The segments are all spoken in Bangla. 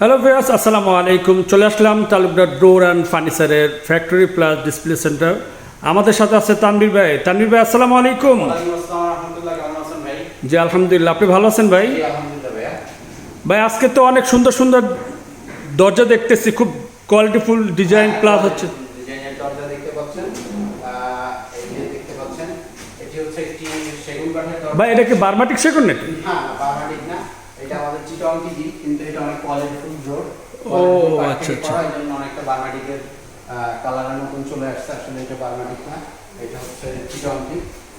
হ্যালো ভিয়াস আসসালামু আলাইকুম চলে আসলাম তালুকদার ডোর অ্যান্ড ফার্নিচারের ফ্যাক্টরি প্লাস ডিসপ্লে সেন্টার। আমাদের সাথে আছে তানবীর ভাই। তানবির ভাই আসসালামু আলাইকুম। জি আলহামদুলিল্লাহ। আপনি ভালো আছেন ভাই? ভাই আজকে তো অনেক সুন্দর সুন্দর দরজা দেখতেছি। খুব কোয়ালিটিফুল ডিজাইন প্লাস হচ্ছে। ভাই এটা কি বার্মাটিক সেগুন নাকি? হ্যাঁ বার্মাটিক না। এটা আমাদের চিটং টিজি কিন্তু এটা অনেক কোয়ালিটিফুল জোর ও, আচ্ছা, আচ্ছা। এই জন্য অনেকটা বার্মাটিকের কালারের মতন চলে আসছে। আসলে এটা বার্মাটিক না এটা হচ্ছে চিটং টি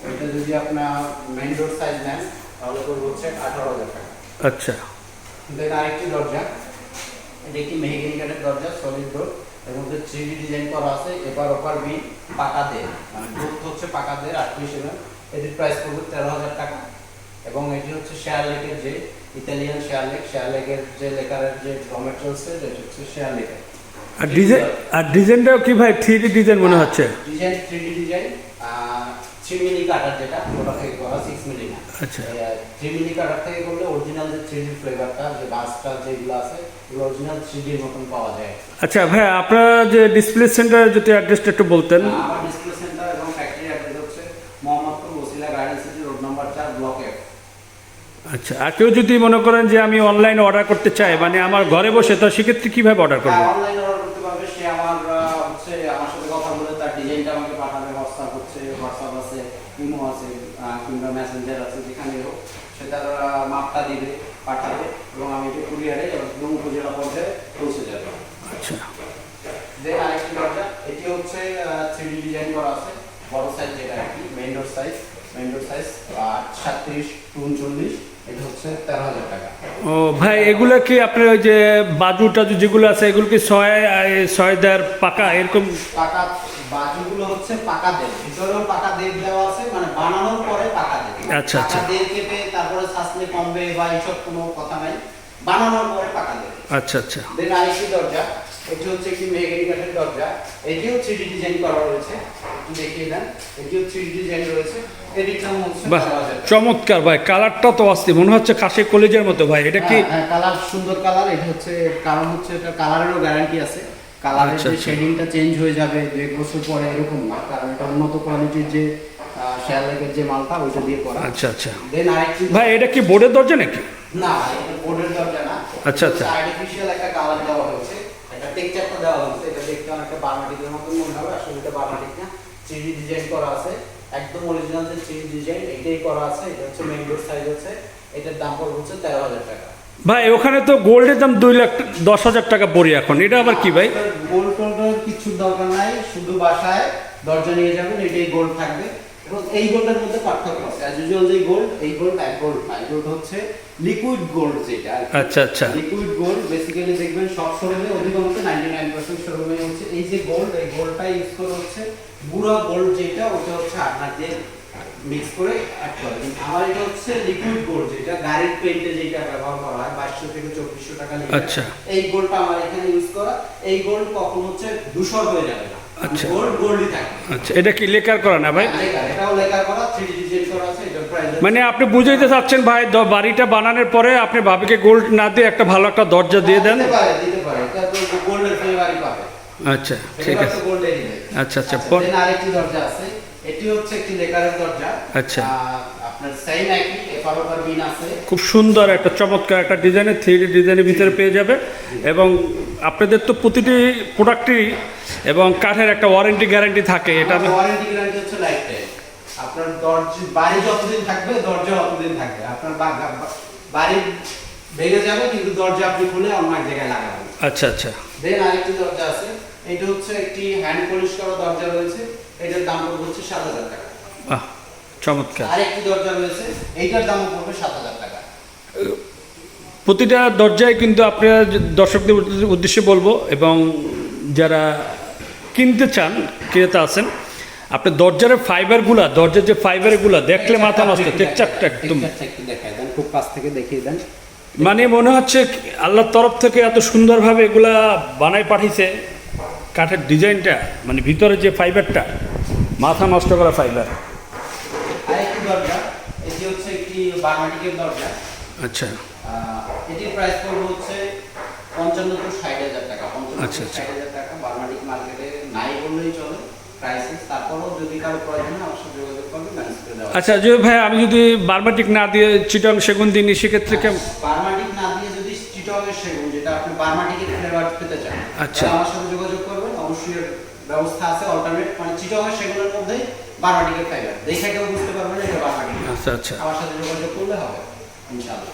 এটা যদি আপনার মেইন ডোর সাইজ নেন তাহলে পড়বে হচ্ছে আঠারো হাজার টাকা। আচ্ছা। দেন আরেকটি দরজা। এটা একটি মেহগিনি কাঠের দরজা সলিড ডোর এর মধ্যে থ্রি ডিজাইন করা আছে। এবার ওপার বি পাকা দিয়ে মানে ডোর হচ্ছে পাকা দিয়ে আটত্রিশ এমএম এটির প্রাইস পড়বে তেরো হাজার টাকা। এবং এটি হচ্ছে শেয়ার লেকের যে ইতালিয়ান শেয়ার লেক শেয়ার লেকের যে লেকারের যে রমেট চলছে এটা হচ্ছে শেয়ার লেকের আর ডিজাইন আর ডিজাইনটাও কি ভাই? থ্রি ডিজাইন মনে হচ্ছে? Design three design three milli cutter যেটা ওটা থেকে করা সিক্স মিলি না। আচ্ছা। থ্রি মিলি কাটার থেকে করলে অরিজিনাল যে থ্রি ডি ফ্লেভারটা যে বাসটা যেগুলো আছে এগুলো অরিজিনাল থ্রি ডির মতন পাওয়া যায়। আচ্ছা ভাই আপনার যে ডিসপ্লে সেন্টারের যদি অ্যাড্রেসটা একটু বলতেন। আমার ডিসপ্লে সেন্টার এবং ফ্যাক্টরি অ্যাড্রেস হচ্ছে Mohammadpur Basila garden city road number চার ব্লক এফ আচ্ছা আর কেউ যদি মনে করেন যে আমি অনলাইনে অর্ডার করতে চাই মানে আমার ঘরে বসে তো সেক্ষেত্রে কীভাবে অর্ডার করব? হ্যাঁ অনলাইনে অর্ডার করতে পারবে সে আমার হচ্ছে আমার সাথে কথা বলে তার ডিজাইনটা আমাকে পাঠাবে হোয়াটসঅ্যাপ হচ্ছে হোয়াটসঅ্যাপ আছে ইমো আছে কিংবা মেসেঞ্জার আছে যেখানে হোক সে তার মাপটা দিবে পাঠাবে এবং আমি এটা কুরিয়ারে এবং উপজেলা পর্যায়ে পৌঁছে যাবে। আচ্ছা। দেন আরেকটি দরজা এটি হচ্ছে থ্রি ডিজাইন করা আছে বড় সাইজ যেটা আর কি মেইন ডোর সাইজ সাইজ সাতত্রিশ উনচল্লিশ এটা হচ্ছে তেরো হাজার টাকা। ও ভাই এগুলো কি আপনার ওই যে বাজু টাজু যেগুলো আছে এগুলো কি ছয় ছয় দেড় পাকা? এরকম পাকা বাজুগুলো হচ্ছে পাকা দেব ভিতরেও পাকা দেব দেওয়া আছে মানে বানানোর পরে পাকা দেব আচ্ছা, আচ্ছা। দেব কেটে তারপরে শাসলে কমবে বা এইসব কোনো কথা নাই। বানানোর পরে পাকা দেব আচ্ছা আচ্ছা। দেন আরেকটি দরজা এটি হচ্ছে একটি মেহগনি কাঠের দরজা। এটিও থ্রি ডিজাইন করা রয়েছে। একটু দেখিয়ে দেন। এটিও থ্রি ডিজাইন রয়েছে। বাহ। চমৎকার ভাই কালারটা তো আসছে মনে হচ্ছে কাশি কলেজের মতো ভাই এটা কি? হ্যাঁ, হ্যাঁ, কালার সুন্দর কালার এটা হচ্ছে কারণ হচ্ছে এটা কালারেরও গ্যারান্টি আছে। কালারের আচ্ছা, যে আচ্ছা। শেডিংটা চেঞ্জ হয়ে যাবে দু এক বছর পরে এরকম না কারণ এটা উন্নত কোয়ালিটির যে শেয়ার লেগের যে মালটা ওইটা দিয়ে করা। আচ্ছা আচ্ছা। দেন আরেকটি ভাই এটা কি বোর্ডের দরজা নাকি? না এটা বোর্ডের দরজা না। আচ্ছা, আচ্ছা। আর্টিফিশিয়াল একটা কালার দেওয়া হয়েছে। এটা টেক্সচারটা দেওয়া হয়েছে। এটা দেখতে অনেকটা বার্মাটিকের মতো মনে হবে আসলে এটা বার্মাটিক না। থ্রি ডিজাইন করা আছে। একদম অরিজিনাল যে থ্রি ডিজাইন এটাই করা আছে এটা হচ্ছে মেইন ডোর সাইজ আছে এটার দাম পড়বে হচ্ছে তেরো হাজার টাকা। ভাই ওখানে তো গোল্ডের দাম দুই লাখ দশ হাজার টাকা পড়ি এখন এটা আবার কি ভাই? গোল্ড টোল্ডের কিছু দরকার নাই শুধু বাসায় দরজা নিয়ে যাবেন এটাই গোল্ড থাকবে। এবং এই গোল্ডের মধ্যে পার্থক্য আছে। অ্যাজ ইউজুয়াল যে গোল্ড এই গোল্ড এক গোল্ড না গোল্ড হচ্ছে লিকুইড গোল্ড যেটা আচ্ছা আচ্ছা। লিকুইড গোল্ড বেসিক্যালি দেখবেন সব শোরুমে অধিকাংশ নাইনটি নাইন পার্সেন্ট শোরুমে হচ্ছে এই যে গোল্ড এই গোল্ডটা ইউজ করে হচ্ছে। গুঁড়া গোল্ড যেটা ওটা হচ্ছে আপনার দিয়ে মিক্স করে অ্যাড করে। আমার এটা হচ্ছে লিকুইড গোল্ড যেটা গাড়ির পেইন্টে যেটা ব্যবহার করা হয় বাইশশো থেকে চব্বিশশো টাকা আচ্ছা। এই গোল্ডটা আমার এখানে ইউজ করা। এই গোল্ড কখন হচ্ছে ধূসর হয়ে যাবে না। আচ্ছা। গোল্ড গোল্ডই থাকে আচ্ছা এটা কি লেকার করা না ভাই? এটাও লেখা করা থ্রি ডিজাইন করা আছে এটার প্রাইস মানে আপনি বুঝাইতে চাচ্ছেন ভাই বাড়িটা বানানোর পরে আপনি ভাবিকে গোল্ড না দিয়ে একটা ভালো একটা দরজা দিয়ে দেন? দিতে পারে দিতে পারে। এটা তো গোল্ডের ফ্লেভারই পাবে। আচ্ছা ঠিক আছে। আচ্ছা, আচ্ছা, আরেকটি দরজা আছে। এটি হচ্ছে একটি লেকারের দরজা। আচ্ছা। আপনার সেম একই এফআর ওভার বিন আছে। খুব সুন্দর একটা চমৎকার একটা ডিজাইনের থ্রি ডিজাইনের ভিতরে পেয়ে যাবে। এবং আপনাদের তো প্রতিটি প্রোডাক্টই এবং কাঠের একটা ওয়ারেন্টি গ্যারান্টি থাকে এটা ওয়ারেন্টি গ্যারান্টি হচ্ছে লাইফ টাইম। আপনার দরজা বাড়ি যতদিন থাকবে দরজা ততদিন থাকবে। আপনার বাড়ি ভেঙে যাবে কিন্তু দরজা আপনি খুলে অন্য এক জায়গায় লাগাবেন। আচ্ছা আচ্ছা। দেন আরেকটি দরজা আছে। এটা হচ্ছে একটি হ্যান্ড পলিশ করা দরজা রয়েছে। এটার দাম পড়বে হচ্ছে সাত হাজার টাকা। বাহ চমৎকার। আরেকটি দরজা রয়েছে এইটার দাম পড়বে সাত হাজার টাকা। প্রতিটা দরজায় কিন্তু আপনারা দর্শকদের উদ্দেশ্যে বলব এবং যারা কিনতে চান ক্রেতা আছেন আপনি দরজার ফাইবারগুলা দরজার যে ফাইবারগুলা দেখলে মাথা নষ্ট টেকচারটা একদম। দেখায় দেন খুব কাছ থেকে দেখিয়ে দেন। মানে মনে হচ্ছে আল্লাহর তরফ থেকে এত সুন্দরভাবে এগুলা বানায় পাঠিয়েছে কাঠের ডিজাইনটা মানে ভিতরে যে ফাইবারটা মাথা নষ্ট করা ফাইবার আরেকটি দরজা এটি হচ্ছে একটি বার্মাটিকের দরজা। আচ্ছা। এটির প্রাইস পড়বে হচ্ছে পঞ্চাশ আচ্ছা, আচ্ছা। ষাট হাজার টাকা বার্মাটিক মার্কেটে নাই বললেই চলে প্রাইসেস তারপরেও যদি কারও প্রয়োজন হয় যোগাযোগ করবে ম্যানেজ করে দেওয়া আচ্ছা যে ভাই আমি যদি বার্মাটিক না দিয়ে চিটং সেগুন দিই সেক্ষেত্রে কেমন বার্মাটিক না দিয়ে যদি সেগুন যেটা আপনি বার্মাটিকের ফ্লেভার পেতে চান আচ্ছা। আমার সাথে যোগাযোগ করবেন। অবশ্যই ব্যবস্থা আছে অল্টারনেট মানে চিটাগের সেগুলোর মধ্যে বার্মাটিকের ফাইবার দেখে কেউ বুঝতে পারবে না এটা বারবাটিক আচ্ছা আচ্ছা। আমার সাথে যোগাযোগ করলে হবে ইনশাআল্লাহ।